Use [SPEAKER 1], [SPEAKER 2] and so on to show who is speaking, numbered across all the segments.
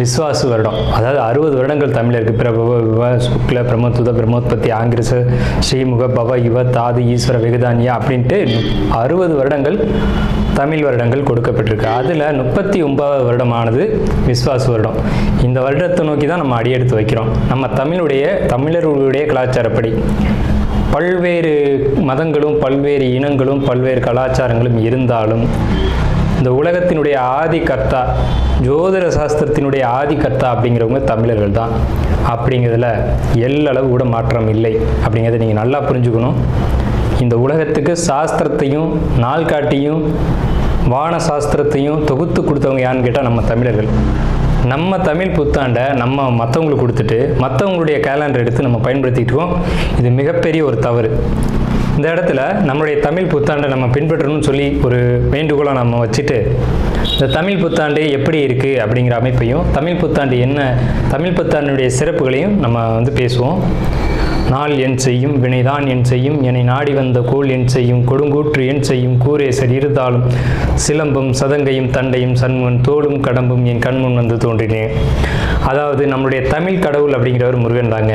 [SPEAKER 1] விஸ்வாசு வருடம். அதாவது அறுபது வருடங்கள் தமிழருக்கு பிரபவ விவ சுக்ல பிரமத்துத பிரமோத்பத்தி ஆங்கிரச ஸ்ரீமுக பவ யுவ தாது ஈஸ்வர வெகுதானியா அப்படின்ட்டு அறுபது வருடங்கள் தமிழ் வருடங்கள் கொடுக்கப்பட்டிருக்கு. அதில் முப்பத்தி ஒன்பதாவது வருடமானது விஸ்வாசு வருடம். இந்த வருடத்தை நோக்கி தான் நம்ம அடியெடுத்து வைக்கிறோம். நம்ம தமிழுடைய தமிழர்களுடைய கலாச்சாரப்படி. பல்வேறு மதங்களும் பல்வேறு இனங்களும் பல்வேறு கலாச்சாரங்களும் இருந்தாலும் இந்த உலகத்தினுடைய ஆதி கர்த்தா ஜோதிட சாஸ்திரத்தினுடைய ஆதி கர்த்தா அப்படிங்கிறவங்க தமிழர்கள் தான். அப்படிங்கிறதுல எல்லளவு கூட மாற்றம் இல்லை. அப்படிங்கிறத நீங்கள் நல்லா புரிஞ்சுக்கணும். இந்த உலகத்துக்கு சாஸ்திரத்தையும் நாள்காட்டியும் வான சாஸ்திரத்தையும் தொகுத்து கொடுத்தவங்க யான்னு கேட்டால் நம்ம தமிழர்கள். நம்ம தமிழ் புத்தாண்டை நம்ம மற்றவங்களுக்கு கொடுத்துட்டு மற்றவங்களுடைய கேலண்டர் எடுத்து நம்ம பயன்படுத்திட்டு இருக்கோம். இது மிகப்பெரிய ஒரு தவறு. இந்த இடத்துல நம்மளுடைய தமிழ் புத்தாண்டை நம்ம பின்பற்றணும்னு சொல்லி ஒரு வேண்டுகோளை நம்ம வச்சுட்டு இந்த தமிழ் புத்தாண்டு எப்படி இருக்குது அப்படிங்கிற அமைப்பையும் தமிழ் புத்தாண்டு என்ன தமிழ் புத்தாண்டுடைய சிறப்புகளையும் நம்ம வந்து பேசுவோம். நாள் என் செய்யும் வினைதான் என் செய்யும் என்னை நாடி வந்த கோல் என் செய்யும் கொடுங்கூற்று என் செய்யும் கூரேசர் இருந்தாலும் சிலம்பும் சதங்கையும் தண்டையும் சண்முகன் தோளும் கடம்பும் என் கண்முன் வந்து தோன்றினேன். அதாவது நம்மளுடைய தமிழ் கடவுள் அப்படிங்கிறவர் முருகன் தாங்க.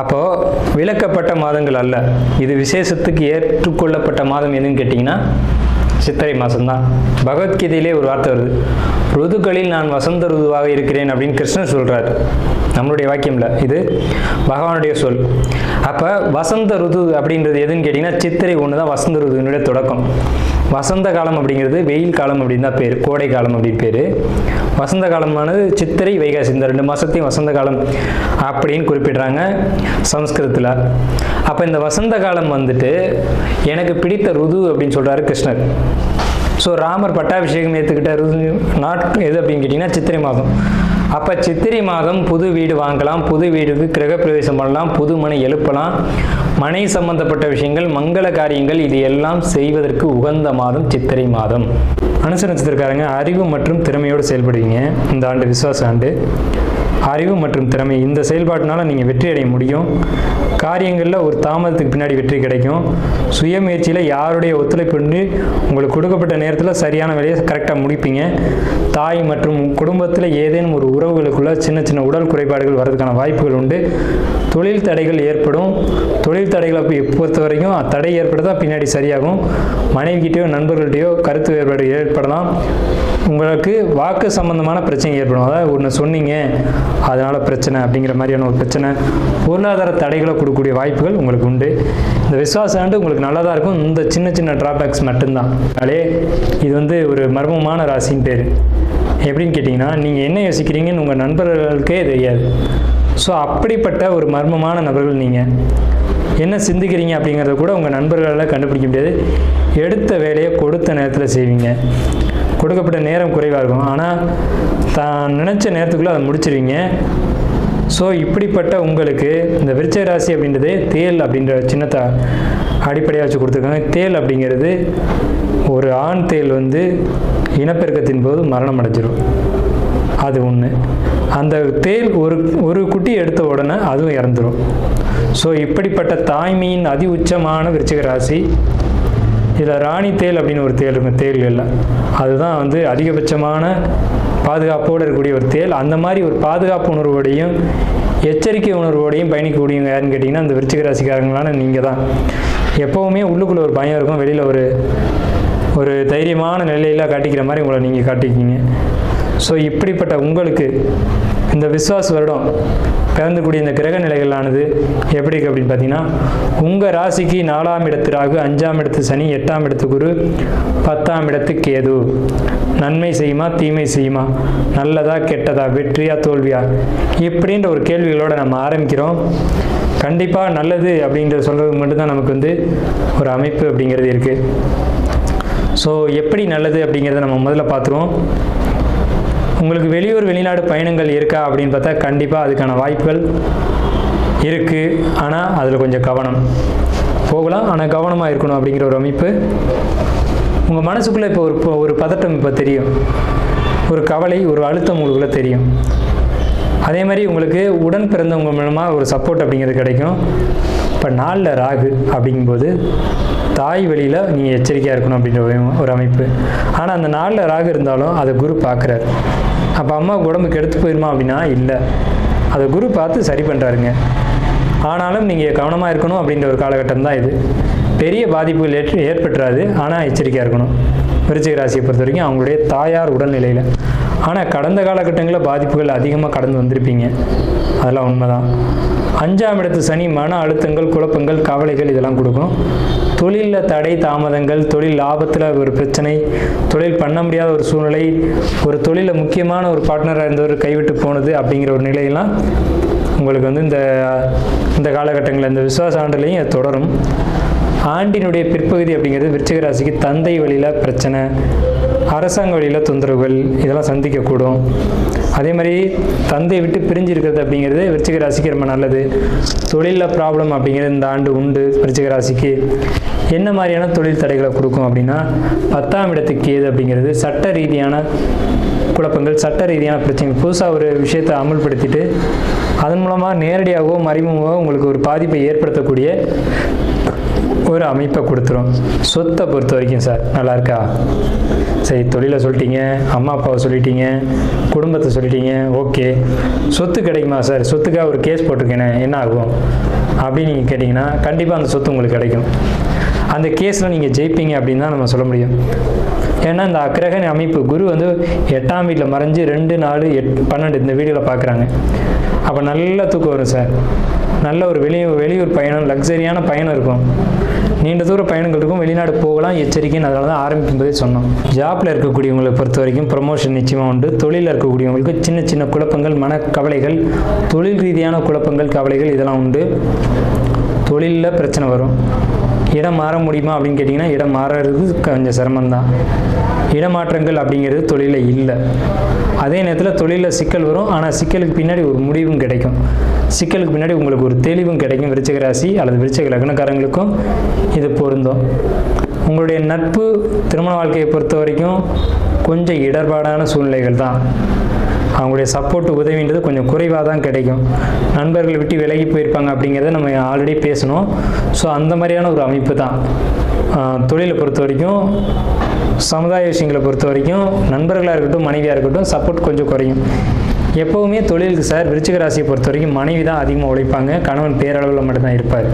[SPEAKER 1] அப்போ விளக்கப்பட்ட மாதங்கள் அல்ல. இது விசேஷத்துக்கு ஏற்றுக்கொள்ளப்பட்ட மாதம் எதுன்னு கேட்டிங்கன்னா சித்திரை மாதம்தான் பகவத்கீதையிலே ஒரு வார்த்தை வருது. ருதுக்களில் நான் வசந்த ருதுவாக இருக்கிறேன் அப்படின்னு கிருஷ்ணன் சொல்கிறார் நம்மளுடைய வாக்கியமில் இது பகவானுடைய சொல். அப்போ வசந்த ருது அப்படின்றது எதுன்னு கேட்டிங்கன்னா சித்திரை ஒன்று தான் வசந்த ருதுனுடைய தொடக்கம். வசந்த காலம் அப்படிங்கிறது வெயில் காலம் அப்படின்னு தான் பேர். கோடை காலம் அப்படின்னு பேர். வசந்த காலமானது சித்திரை வைகாசி. இந்த ரெண்டு மாதத்தையும் வசந்த காலம் அப்படின்னு குறிப்பிடுறாங்க சம்ஸ்கிருதத்தில். அப்போ இந்த வசந்த காலம் வந்துட்டு எனக்கு பிடித்த ருது அப்படின்னு சொல்கிறாரு கிருஷ்ணர். ஸோ ராமர் பட்டாபிஷேகம் ஏற்றுக்கிட்ட நாட் எது அப்படின்னு கேட்டிங்கன்னா சித்திரை மாதம். அப்போ சித்திரை மாதம் புது வீடு வாங்கலாம் புது வீடுக்கு கிரகப்பிரவேசம் பண்ணலாம் புது மனை எழுப்பலாம். மனை சம்பந்தப்பட்ட விஷயங்கள் மங்கள காரியங்கள் இது எல்லாம் செய்வதற்கு உகந்த மாதம் சித்திரை மாதம். அனுசர நட்சத்திரக்காரங்க அறிவு மற்றும் திறமையோடு செயல்படுவீங்க. இந்த ஆண்டு விசுவாச ஆண்டு. அறிவு மற்றும் திறமை. இந்த செயல்பாட்டினால நீங்கள் வெற்றி அடைய முடியும். காரியங்களில் ஒரு தாமதத்துக்கு பின்னாடி வெற்றி கிடைக்கும். சுயமுயற்சியில் யாருடைய ஒத்துழைப்பு உங்களுக்கு கொடுக்கப்பட்ட நேரத்தில் சரியான வேலையை கரெக்டாக முடிப்பீங்க. தாய் மற்றும் குடும்பத்தில் ஏதேனும் ஒரு உறவுகளுக்குள்ள சின்ன சின்ன உடல் குறைபாடுகள் வர்றதுக்கான வாய்ப்புகள் உண்டு. தொழில் தடைகள் ஏற்படும். தொழில் தடைகளை பொறுத்த வரைக்கும் தடை ஏற்படுதா பின்னாடி சரியாகும். மனைவிக்கிட்டையோ நண்பர்கள்ட்டையோ கருத்து வேறுபாடு ஏற்படலாம். உங்களுக்கு வாக்கு சம்பந்தமான பிரச்சனை ஏற்படும். அதாவது ஒன்று சொன்னீங்க. அதனால் பிரச்சனை அப்படிங்கிற மாதிரியான ஒரு பிரச்சனை. பொருளாதார தடைகளை கொடுக்கக்கூடிய வாய்ப்புகள் உங்களுக்கு உண்டு. இந்த விசுவாச ஆண்டு உங்களுக்கு நல்லா தான் இருக்கும். இந்த சின்ன சின்ன ட்ராபேக்ஸ் மட்டும்தான். அதே இது வந்து ஒரு மர்மமான ராசின்னு பேர். எப்படின்னு கேட்டிங்கன்னா நீங்கள் என்ன யோசிக்கிறீங்கன்னு உங்கள் நண்பர்களுக்கே தெரியாது. ஸோ அப்படிப்பட்ட ஒரு மர்மமான நபர்கள் நீங்கள் என்ன சிந்திக்கிறீங்க அப்படிங்கிறத கூட உங்கள் நண்பர்களால் கண்டுபிடிக்க முடியாது. எடுத்த வேலையை கொடுத்த நேரத்தில் செய்வீங்க. கொடுக்கப்பட்ட நேரம் குறைவாக இருக்கும் ஆனால் தான் நினச்ச நேரத்துக்குள்ளே அதை முடிச்சிருவீங்க. ஸோ இப்படிப்பட்ட உங்களுக்கு இந்த விருச்ச ராசி அப்படின்றது தேல் அப்படின்ற சின்னத்தை அடிப்படையாக வச்சு கொடுத்துருக்காங்க. தேல் அப்படிங்கிறது ஒரு ஆண் தேல் வந்து இனப்பெருக்கத்தின் போது மரணம் அடைஞ்சிரும். அது ஒன்று அந்த தேல் ஒரு ஒரு குட்டி எடுத்த உடனே அதுவும் இறந்துடும் ஸோ இப்படிப்பட்ட தாய்மையின் அதி உச்சமான விருச்சிக ராசி இதில் ராணி தேல் அப்படின்னு ஒரு தேல் இருக்கும். தேல் இல்லை. அதுதான் வந்து அதிகபட்சமான பாதுகாப்போடு இருக்கக்கூடிய ஒரு தேல். அந்த மாதிரி ஒரு பாதுகாப்பு உணர்வோடையும் எச்சரிக்கை உணர்வோடையும் பயணிக்கக்கூடியவங்க யாருன்னு கேட்டிங்கன்னா அந்த விருச்சிக ராசிக்காரங்களான நீங்கள் தான் எப்போவுமே உள்ளுக்குள்ளே ஒரு பயம் இருக்கும். வெளியில் ஒரு ஒரு தைரியமான நிலையில் காட்டிக்கிற மாதிரி உங்களை நீங்கள் காட்டிக்கிங்க. ஸோ இப்படிப்பட்ட உங்களுக்கு இந்த விஸ்வாஸ் வருடம் பிறந்தக்கூடிய இந்த கிரக நிலைகளானது எப்படி இருக்கு அப்படின்னு பார்த்தீங்கன்னா உங்கள் ராசிக்கு நாலாம் இடத்து ராகு அஞ்சாம் இடத்து சனி எட்டாம் இடத்து குரு பத்தாம் இடத்து கேது. நன்மை செய்யுமா தீமை செய்யுமா? நல்லதா கெட்டதா வெற்றியா தோல்வியா? இப்படின்ற ஒரு கேள்விகளோடு நம்ம ஆரம்பிக்கிறோம். கண்டிப்பாக நல்லது அப்படின்றத சொல்கிறது மட்டும்தான் நமக்கு வந்து ஒரு அமைப்பு அப்படிங்கிறது இருக்குது ஸோ எப்படி நல்லது அப்படிங்கிறத நம்ம முதல்ல பார்த்துருவோம். உங்களுக்கு வெளியூர் வெளிநாடு பயணங்கள் இருக்கா அப்படின்னு பார்த்தா கண்டிப்பாக அதுக்கான வாய்ப்புகள் இருக்குது ஆனால் அதில் கொஞ்சம் கவனம். போகலாம். ஆனால் கவனமாக இருக்கணும் அப்படிங்கிற ஒரு அமைப்பு. உங்கள் மனசுக்குள்ளே இப்போ ஒரு ஒரு பதட்டம் இப்போ தெரியும். ஒரு கவலை ஒரு அழுத்தம் உங்களுக்குள்ளே தெரியும். அதே மாதிரி உங்களுக்கு உடன் பிறந்தவங்க மூலமாக ஒரு சப்போர்ட் அப்படிங்கிறது கிடைக்கும். இப்போ நாளில் ராகு அப்படிங்கும்போது தாய் வழியில் நீங்கள் எச்சரிக்கையாக இருக்கணும் அப்படின்ற ஒரு- அமைப்பு. ஆனால் அந்த நாளில் ராகு இருந்தாலும் அதை குரு பார்க்குறாரு அப்போ அம்மாவுக்கு உடம்புக்கு எடுத்து போயிருமா அப்படின்னா இல்லை. அதை குரு பார்த்து சரி பண்ணுறாருங்க ஆனாலும் நீங்கள் கவனமாக இருக்கணும் அப்படின்ற ஒரு காலகட்டம் தான் இது. பெரிய பாதிப்புகள் ஏற்று ஏற்பட்டுறாது. ஆனால் எச்சரிக்கையாக இருக்கணும். விருச்சிக ராசியை பொறுத்த வரைக்கும் அவங்களுடைய தாயார் உடல்நிலையில். ஆனால் கடந்த காலகட்டங்களில் பாதிப்புகள் அதிகமாக கடந்து வந்திருப்பீங்க. அதெல்லாம் உண்மைதான். அஞ்சாம் இடத்து சனி மன அழுத்தங்கள் குழப்பங்கள் கவலைகள் இதெல்லாம் கொடுக்கும். தொழிலில் தடை தாமதங்கள் தொழில் லாபத்தில் ஒரு பிரச்சனை தொழில் பண்ண முடியாத ஒரு சூழ்நிலை ஒரு தொழிலில் முக்கியமான ஒரு பார்ட்னராக இருந்தவர் கைவிட்டு போனது அப்படிங்கிற ஒரு நிலையெல்லாம் உங்களுக்கு வந்து இந்த இந்த காலகட்டங்களில் இந்த விசுவாச ஆண்டுலையும் தொடரும். ஆண்டினுடைய பிற்பகுதி அப்படிங்கிறது விருச்சிக ராசிக்கு தந்தை வழியில் பிரச்சனை அரசாங்க வழியில் தொந்தரவுகள் இதெல்லாம் சந்திக்கக்கூடும். அதே மாதிரி தந்தையை விட்டு பிரிஞ்சு இருக்கிறது அப்படிங்கிறது விருச்சிக ராசிக்கு ரொம்ப நல்லது. தொழிலில் ப்ராப்ளம் அப்படிங்கிறது இந்த ஆண்டு உண்டு விருச்சிக ராசிக்கு என்ன மாதிரியான தொழில் தடைகளை கொடுக்கும் அப்படின்னா பத்தாம் இடத்துக்கு ஏது அப்படிங்கிறது சட்ட ரீதியான குழப்பங்கள் சட்ட ரீதியான பிரச்சனை புதுசாக ஒரு விஷயத்தை அமல்படுத்திட்டு அதன் மூலமாக நேரடியாகவோ மறைமுகமாகவோ உங்களுக்கு ஒரு பாதிப்பை ஏற்படுத்தக்கூடிய ஒரு அமைப்பை கொடுத்துரும். சொத்தை பொறுத்த வரைக்கும் சார் நல்லா இருக்கா சரி தொழிலை சொல்லிட்டீங்க அம்மா அப்பாவை சொல்லிட்டீங்க குடும்பத்தை சொல்லிட்டீங்க ஓகே. சொத்து கிடைக்குமா சார்? சொத்துக்காக ஒரு கேஸ் போட்டிருக்கேனே என்ன ஆகும்? அப்படின்னு நீங்கள் கேட்டிங்கன்னா கண்டிப்பாக அந்த சொத்து உங்களுக்கு கிடைக்கும். அந்த கேஸில் நீங்கள் ஜெயிப்பீங்க அப்படின்னு தான் நம்ம சொல்ல முடியும். ஏன்னா இந்த அக்கிரகண அமைப்பு குரு வந்து எட்டாம் வீட்டில் மறைஞ்சு ரெண்டு நாலு எட் பன்னெண்டு இந்த வீடியோவில் பார்க்குறாங்க அப்போ நல்ல தூக்கம் வரும் சார். நல்ல ஒரு வெளியூர் வெளியூர் பயணம் லக்ஸரியான பயணம் இருக்கும். நீண்ட தூர பயணங்களுக்கும் வெளிநாடு போகலாம் எச்சரிக்கைன்னு அதனால தான் ஆரம்பிக்கும் போதே சொன்னோம். ஜாப்பில் இருக்கக்கூடியவங்களை பொறுத்த வரைக்கும் ப்ரொமோஷன் நிச்சயமாக உண்டு. தொழிலில் இருக்கக்கூடியவங்களுக்கு சின்ன சின்ன குழப்பங்கள் மனக்கவலைகள் தொழில் ரீதியான குழப்பங்கள் கவலைகள் இதெல்லாம் உண்டு. தொழிலில் பிரச்சனை வரும். இடம் மாற முடியுமா அப்படின்னு கேட்டிங்கன்னா இடம் மாறுறது கொஞ்சம் சிரமம்தான். இடமாற்றங்கள் அப்படிங்கிறது தொழிலில் இல்லை. அதே நேரத்தில் தொழிலில் சிக்கல் வரும். ஆனால் சிக்கலுக்கு பின்னாடி ஒரு முடிவும் கிடைக்கும். சிக்கலுக்கு பின்னாடி உங்களுக்கு ஒரு தெளிவும் கிடைக்கும். விருச்சக ராசி அல்லது விருச்சக லக்னக்காரங்களுக்கும் இது பொருந்தும். உங்களுடைய நட்பு திருமண வாழ்க்கையை பொறுத்த வரைக்கும் கொஞ்சம் இடர்பாடான சூழ்நிலைகள் தான் அவங்களுடைய சப்போர்ட் உதவின்றது கொஞ்சம் குறைவாக தான் கிடைக்கும். நண்பர்கள் விட்டு விலகி போயிருப்பாங்க அப்படிங்கிறத நம்ம ஆல்ரெடி பேசணும். ஸோ அந்த மாதிரியான ஒரு அமைப்பு தான் தொழிலை பொறுத்த வரைக்கும் சமுதாய விஷயங்களை பொறுத்த வரைக்கும் நண்பர்களாக இருக்கட்டும் மனைவியாக இருக்கட்டும் சப்போர்ட் கொஞ்சம் குறையும். எப்போவுமே தொழிலுக்கு சார் விருச்சிக ராசியை பொறுத்த வரைக்கும் மனைவி தான் அதிகமாக உழைப்பாங்க. கணவன் பேரளவில் மட்டும்தான் இருப்பார்.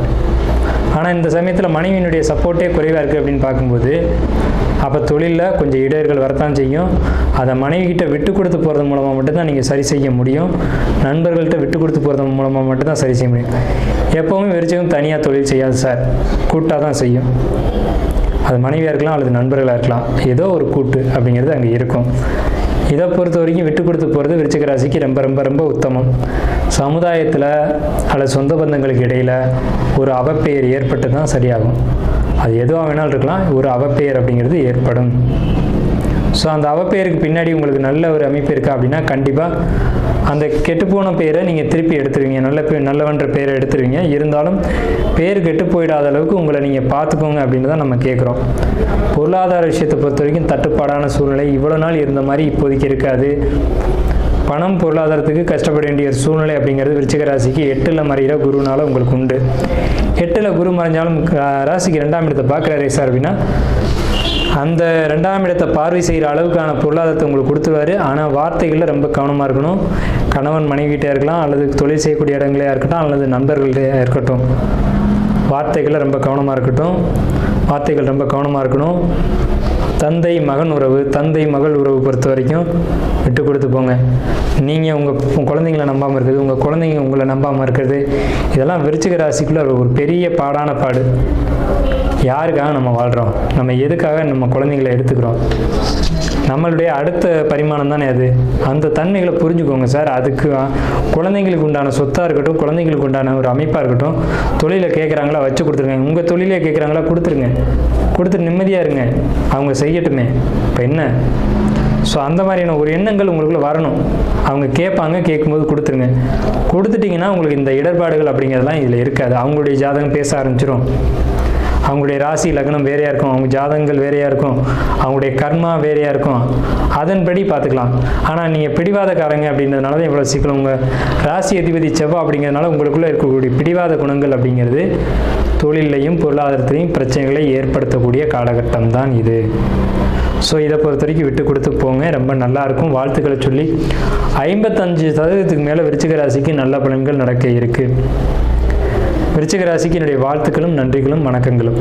[SPEAKER 1] ஆனால் இந்த சமயத்தில் மனைவியினுடைய சப்போர்ட்டே குறைவாக இருக்குது அப்படின்னு பார்க்கும்போது அப்போ தொழிலில் கொஞ்சம் இடையர்கள் வரத்தான் செய்யும். அதை மனைவிக்கிட்ட விட்டு கொடுத்து போகிறது மூலமாக மட்டும்தான் நீங்கள் சரி செய்ய முடியும். நண்பர்கள்ட்ட விட்டு கொடுத்து போகிறது மூலமாக மட்டும்தான் சரி செய்ய முடியும். எப்போவுமே வெறிச்சவும் தனியாக தொழில் செய்யாது சார். கூட்டாக தான் செய்யும். அது மனைவியாக இருக்கலாம் அல்லது நண்பர்களாக இருக்கலாம். ஏதோ ஒரு கூட்டு அப்படிங்கிறது அங்கே இருக்கும். இதை பொறுத்த வரைக்கும் விட்டு கொடுத்து போகிறது விருச்சிக ராசிக்கு ரொம்ப ரொம்ப ரொம்ப உத்தமம். சமுதாயத்தில் அல்லது சொந்த பந்தங்களுக்கு இடையில் ஒரு அவப்பெயர் ஏற்பட்டு தான் சரியாகும். அது எதுவாக வேணாலும் இருக்கலாம். ஒரு அவப்பெயர் அப்படிங்கிறது ஏற்படும். ஸோ அந்த அவப்பெயருக்கு பின்னாடி உங்களுக்கு நல்ல ஒரு அமைப்பு இருக்கா அப்படின்னா கண்டிப்பாக அந்த கெட்டுப்போன பேரை நீங்கள் திருப்பி எடுத்துருவீங்க. நல்ல பே நல்லவன்ற பேரை எடுத்துருவீங்க. இருந்தாலும் பேர் கெட்டு போயிடாத அளவுக்கு உங்களை நீங்கள் பார்த்துக்கோங்க அப்படின்னு தான் நம்ம கேட்குறோம் பொருளாதார விஷயத்தை பொறுத்த வரைக்கும் தட்டுப்பாடான சூழ்நிலை. இவ்வளோ நாள் இருந்த மாதிரி இப்போதைக்கு இருக்காது. பணம் பொருளாதாரத்துக்கு கஷ்டப்பட வேண்டிய ஒரு சூழ்நிலை அப்படிங்கிறது விருச்சிக ராசிக்கு எட்டில் மறைகிற குருனால உங்களுக்கு உண்டு. எட்டில் குரு மறைஞ்சாலும் ராசிக்கு ரெண்டாம் இடத்தை பார்க்குறாரு சார் அப்படின்னா அந்த ரெண்டாம் இடத்தை பார்வை செய்கிற அளவுக்கான பொருளாதாரத்தை உங்களுக்கு கொடுத்துருவாரு. ஆனால் வார்த்தைகளில் ரொம்ப கவனமாக இருக்கணும். கணவன் மனைவிகிட்டே இருக்கலாம் அல்லது தொழில் செய்யக்கூடிய இடங்களையாக இருக்கட்டும் அல்லது நண்பர்கள்ட்டே இருக்கட்டும். வார்த்தைகளில் ரொம்ப கவனமாக இருக்கட்டும். வார்த்தைகள் ரொம்ப கவனமாக இருக்கணும். தந்தை மகன் உறவு தந்தை மகள் உறவு பொறுத்த வரைக்கும் விட்டு கொடுத்து போங்க. நீங்கள் உங்கள் குழந்தைங்கள நம்பாமல் இருக்கிறது உங்கள் குழந்தைங்க உங்களை நம்பாமல் இருக்கிறது இதெல்லாம் விருச்சிக ராசிக்குள்ள ஒரு பெரிய பாடான பாடு. யாருக்காக நம்ம வாழ்கிறோம் நம்ம எதுக்காக நம்ம குழந்தைங்களை எடுத்துக்கிறோம்? நம்மளுடைய அடுத்த பரிமாணம் தானே அது? அந்த தன்மைகளை புரிஞ்சுக்கோங்க சார். அதுக்கு குழந்தைங்களுக்கு உண்டான சொத்தாக இருக்கட்டும் குழந்தைங்களுக்கு உண்டான ஒரு அமைப்பாக இருக்கட்டும் தொழிலை கேட்குறாங்களா வச்சு கொடுத்துருங்க. உங்கள் தொழிலே கேட்குறாங்களா கொடுத்துருங்க. கொடுத்துட்டு நிம்மதியாக இருங்க. அவங்க தெரியட்டுமே. இப்போ என்ன? ஸோ அந்த மாதிரியான ஒரு எண்ணங்கள் உங்களுக்குள்ள வரணும். அவங்க கேட்பாங்க கேட்கும்போது கொடுத்துருங்க. கொடுத்துட்டிங்கன்னா உங்களுக்கு இந்த இடர்பாடுகள் அப்படிங்கிறதெல்லாம் இதில் இருக்காது. அவங்களுடைய ஜாதகம் பேச ஆரம்பிச்சிடும் அவங்களுடைய ராசி லக்னம் வேறையாக இருக்கும். அவங்க ஜாதகங்கள் வேறையாக இருக்கும். அவங்களுடைய கர்மா வேறையாக இருக்கும். அதன்படி பார்த்துக்கலாம். ஆனால் நீங்கள் பிடிவாதக்காரங்க அப்படின்றதுனால தான் இவ்வளோ சீக்கிரம் உங்கள் ராசி அதிபதி செவ்வா அப்படிங்கிறதுனால உங்களுக்குள்ளே இருக்கக்கூடிய பிடிவாத குணங்கள் அப்படிங்கிறது தொழிலையும் பொருளாதாரத்திலையும் பிரச்சனைகளை ஏற்படுத்தக்கூடிய காலகட்டம் தான் இது. ஸோ இதை பொறுத்த வரைக்கும் விட்டு கொடுத்து போங்க. ரொம்ப நல்லா இருக்கும். வாழ்த்துக்களை சொல்லி ஐம்பத்தஞ்சு சதவீதத்துக்கு மேலே விருச்சிக ராசிக்கு நல்ல பலன்கள் நடக்க இருக்குது விருச்சிக ராசிக்கு என்னுடைய வாழ்த்துக்களும் நன்றிகளும் வணக்கங்களும்.